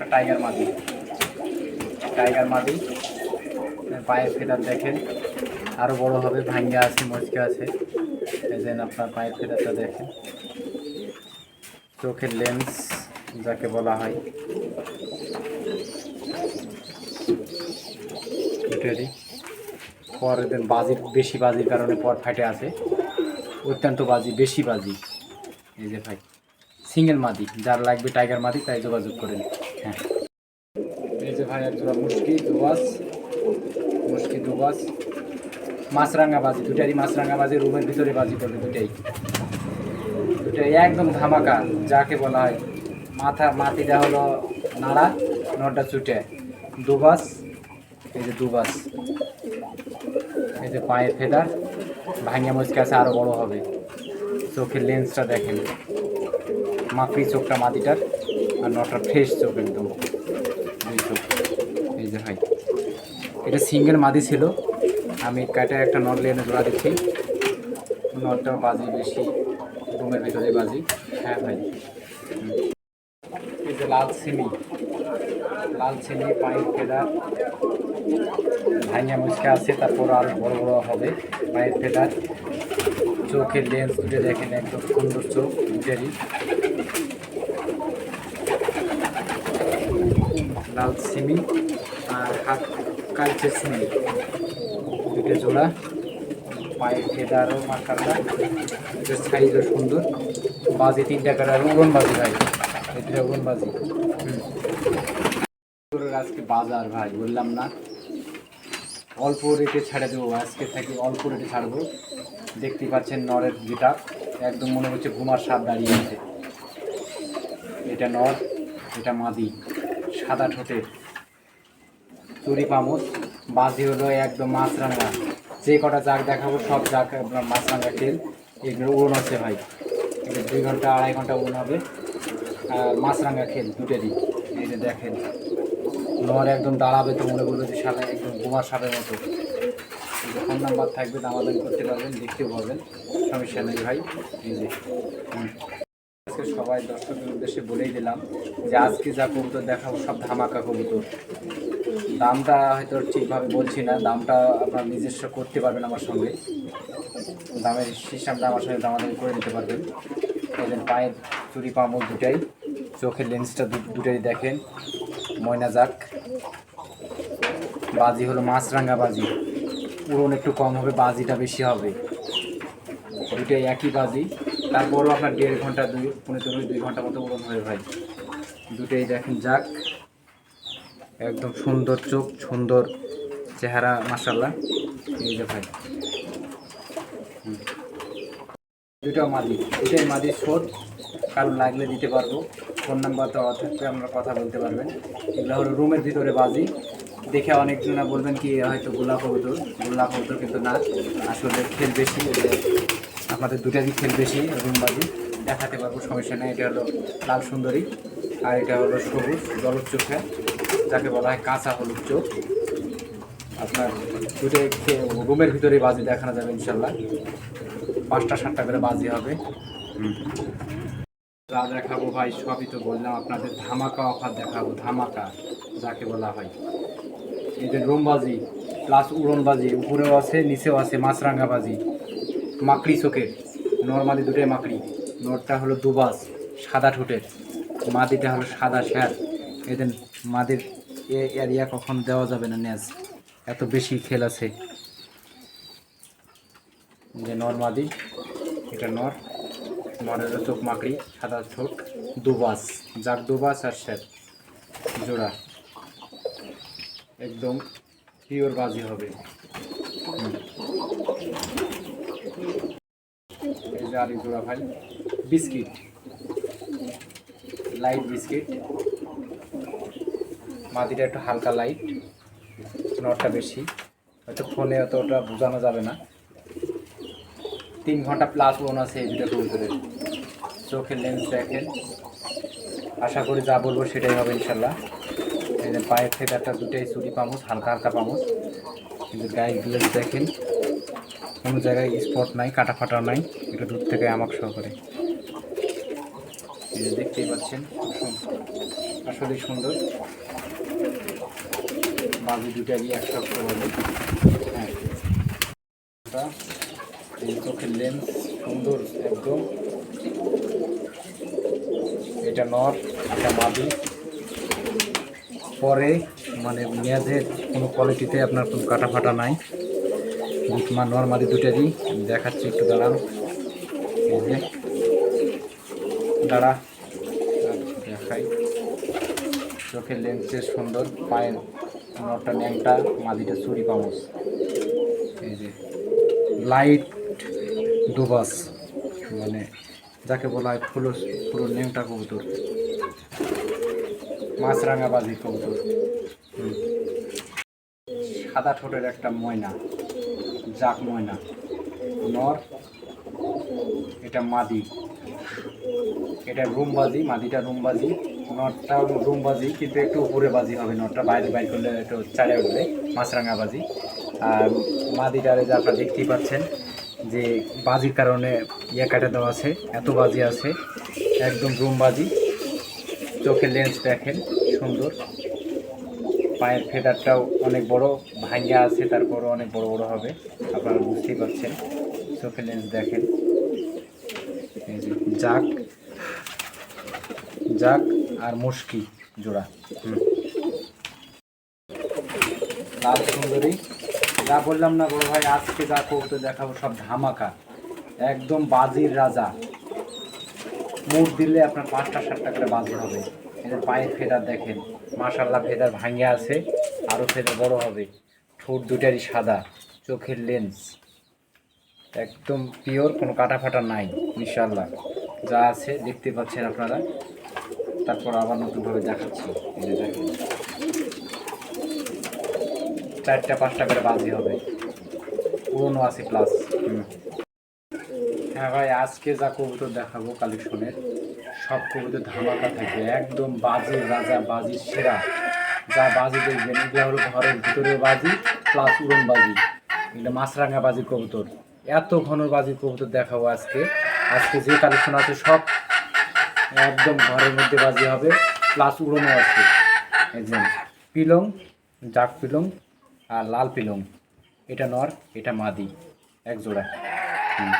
একটা টাইগার মাদি। টাইগার মাদি। পায়ের ফেদার দেখেন। আরও বড় হবে, ভাঙ্গা আছে, মচকে আছে। এই যেন আপনার পায়ের ফেদারটা দেখেন। চোখের লেন্স যাকে বলা হয়। পরের দিন বাজির, বেশি বাজির কারণে পর ফাটে আছে। অত্যন্ত বাজি, বেশি বাজি। এই যে ভাই। সিঙ্গেল মাদি যার লাগবে টাইগার মাদি তাই যোগাযোগ করেন হ্যাঁ। এই যে ভাই একজোড়া মুশকি দুবাস মুশকি দুবাস মাছরাঙ্গা বাজি দুটারই মাছরাঙ্গা বাজি রুমের ভিতরে বাজি করবে দুটাই দুটাই একদম ধামাকা যাকে বলা হয়। মাথা মাটিটা হলো নাড়া নটা চুটে দুবাস এই যে দুবাস এই যে পায়ের ফেদার ভাঙিয়া মুচকে আছে আরও বড় হবে। চোখের লেন্সটা দেখেন। মাকড়ি চোখটা মাটিটার আর নটা ফ্রেশ চোখ একদম। দুই চোখ, এই যে ভাই এটা সিঙ্গেল মাদি ছিল। আমি কাটে একটা নট লেনে জোড়া দিচ্ছি। নটটা বাজি বেশি রুমের ভিতরে বাজি। হ্যাঁ ভাই। এই যে লাল সিমি লাল সিমি পায়ের ফেদার ভাঙিয়া মুচকে আছে, তারপর আরও বড় বড় হবে পায়ের ফেদার চোখের লেন্স দুটো দেখেন, একদম সুন্দর চোখ দুটারই লাল সিমি আর হাত কালচে সিমি। দুটো জোড়া, পায়ের ফেদারও মার্কারটা। দুটো সাইজও সুন্দর। বাজি কাটার উড়ন বাজি ভাই। এই দুটো উড়ন বাজি। আজকে বাজার ভাই, বললাম না। অল্প রেটে ছেড়ে দেবো, আজকে থেকে অল্প রেটে ছাড়বো। দেখতে পাচ্ছেন নরের গিটার। একদম মনে হচ্ছে ঘুমার সাপ দাঁড়িয়ে আছে। এটা নর, এটা মাদি, সাদা ঠোঁটের। চুরি পামচ বাজি হলো একদম মাছরাঙা। যে কটা জাগ দেখাবো, সব জাগ আপনার মাছরাঙা তেল। এগুলো উড়ন আছে ভাই। এটা দুই ঘণ্টা, আড়াই ঘণ্টা উড়ন হবে। মাছরাঙা খেল দুটেরই। এই যে দেখেন, নর একদম দাঁড়াবে তো মনে করবে যে সাদা, একদম ঘুমার সাপের মতো। ফোন নাম্বার থাকবে দামাদামি করতে পারবেন, দেখতেও পারবেন। সমস্যা নেই ভাই। আজকে সবাই দর্শকের উদ্দেশ্যে বলেই দিলাম যে আজকে যা কবুতর দেখাবো সব ধামাকা কবুতর। দামটা হয়তো ঠিকভাবে বলছি না, দামটা আপনার নিজস্ব করতে পারবেন আমার সঙ্গে। দামের সিস্টেমটা আমার সঙ্গে দামাদামি করে নিতে পারবেন। এদের পায়ের চুরি পামল দুটাই, চোখের লেন্সটা দুটাই দেখেন। ময়না যাক বাজি হলো মাছরাঙ্গা বাজি। উড়ন একটু কম হবে, বাজিটা বেশি হবে। দুটাই একই বাজি। তারপরও আপনার দেড় ঘণ্টা, দুই পনেরো দুই দুই ঘণ্টা মতো উড়ন হবে ভাই। দুটোই দেখেন যাক। একদম সুন্দর চোখ, সুন্দর চেহারা মাসাল্লাহ এই যে ভাই। দুটো মাদি দুটোই মাদি ছোট। কারণ লাগলে দিতে পারব। ফোন নাম্বার দেওয়া থাকবে আপনারা কথা বলতে পারবেন। এগুলো হলো রুমের ভিতরে বাজি। দেখে অনেকজনা বলবেন কি হয়তো গোলাপ কবুতর। গোলাপ কবুতর কিন্তু না। আসলে খেল বেশি। আপনাদের দুটারই খেল বেশি রুম বাজি। দেখাতে পারব, সমস্যা নেই। এটা হলো লাল সুন্দরী আর এটা হলো সবুজ জলক চোখে। যাকে বলা হয় কাঁচা হলুদ চোখ। আপনার দুটোই রুমের ভিতরে বাজি দেখানো যাবে ইনশাল্লাহ পাঁচটা, সাতটা করে বাজি হবে। যা দেখাবো ভাই, সবই তো বললাম আপনাদের ধামাকা অফার দেখাবো, ধামাকা, যাকে বলা হয়। এই যে রুমবাজি প্লাস উড়নবাজি, উপরেও আছে, নিচেও আছে মাছরাঙ্গা বাজি মাকড়ি চোখের নর্মালি দুটোই মাকড়ি। নরটা হলো দুবাস সাদা ঠোঁটের। মাদিটা হলো সাদা শ্যার এদের মাদির এ এরিয়া কখন দেওয়া যাবে না ন্যাজ? এত বেশি খেল আছে। যে নর মাদি, এটা নর। নরের চোখ মাকড়ি, সাদা ঠোঁট দুবাস যাক দুবাস আর শ্যার জোড়া। একদম পিওর বাজি হবে। এই আরেক জোড়া ভাই, বিস্কিট। Light biscuit. মাটিটা একটু হালকা লাইট নটটা বেশি। হয়তো ফোনে অতটা বোঝানো যাবে না। তিন ঘণ্টা প্লাস লোন আছে এই দুটো কবুতরের চোখের লেন্স দেখেন। আশা করি যা বলব সেটাই হবে ইনশাল্লাহ। পায়ের ফেদারটা দুটোই চুরি পামুস হালকা হালকা পামুস কিন্তু গায়ে গ্লেস দেখেন। কোনো জায়গায় স্পট নাই কাটা ফাটা নাই এটা দূর থেকে আমাক সহকারে। দেখতেই পাচ্ছেন, আসলে সুন্দর। বাজি দুটারই গিয়ে বাজি হ্যাঁ। চোখের লেন্স সুন্দর একদম। এটা নর, এটা মাদি পরে মানে মেয়াদের কোনো কোয়ালিটিতে আপনার কোনো কাটা ফাটা নাই। বুটমা নর্মালি দুটারই আমি দেখাচ্ছি, একটু দাঁড়ান। যে, দাঁড়া, দেখাই। চোখের লেন্সের সুন্দর, পায়ের নটটা, ন্যাংটা, মাদিটা চুরি পামস এই যে, লাইট দুবাস মানে যাকে বলা হয় ফুলো ফুলো ন্যাংটা কবুতর। মাছরাঙা বাজি কবুতর। সাদা ঠোঁটের একটা ময়না। জাক ময়না। নর, এটা মাদি। এটা রুমবাজি, মাদিটা রুমবাজি। নটটা রুমবাজি, কিন্তু একটু উপরে বাজি হবে নটটা বাইরে বাইর করলে একটু চারে উঠবে, মাছরাঙা বাজি। আর মাদিটারে যে আপনারা দেখতেই পাচ্ছেন, যে বাজির কারণে ইয়ে কাটা দেওয়া আছে, এত বাজি আছে, একদম রুমবাজি। চোখের লেন্স দেখেন, সুন্দর। পায়ের ফেদারটাও অনেক বড়, ভাঙ্গা আছে, তারপরও অনেক বড় বড় হবে। আপনারা বুঝতেই পারছেন। চোখের লেন্স দেখেন। জাক জাক আর মুশকি জোড়া। লাল সুন্দরী। যা বললাম না বড় ভাই, আজকে যা কৌতো দেখাবো সব ধামাকা। একদম বাজির রাজা। মুখ দিলে আপনার পাঁচটা, সাতটা করে বাজি হবে। এদের পায়ের ফেদার দেখেন। মাশাল্লাহ ফেদার ভাঙে আছে আরও ফেদার বড় হবে। ঠোঁট দুটারই সাদা, চোখের লেন্স। একদম পিওর, কোনো কাটা ফাটা নাই ইনশাল্লাহ যা আছে দেখতে পাচ্ছেন আপনারা। তারপর আবার নতুনভাবে দেখাচ্ছি। চারটা, পাঁচটা করে বাজি হবে। পুরনো আছে প্লাস হ্যাঁ ভাই, আজকে যা কবুতর দেখাবো কালেকশনের সব কবুতর ধামাকা থাকবে একদম বাজির রাজা বাজির সেরা। যা বাজি দেখবেন, এগুলো হলো ঘরের ভিতরে বাজি প্লাস উড়ন বাজি। এগুলো মাছরাঙা বাজি কবুতর। এত ঘন বাজি কবুতর দেখাবো আজকে। আজকে যে কালেকশন আছে সব একদম ঘরের মধ্যে বাজি হবে প্লাস উড়নও আছে। এই যে পিলং ডাক পিলং আর লাল পিলং। এটা নর, এটা মাদি। এক জোড়া। হুম।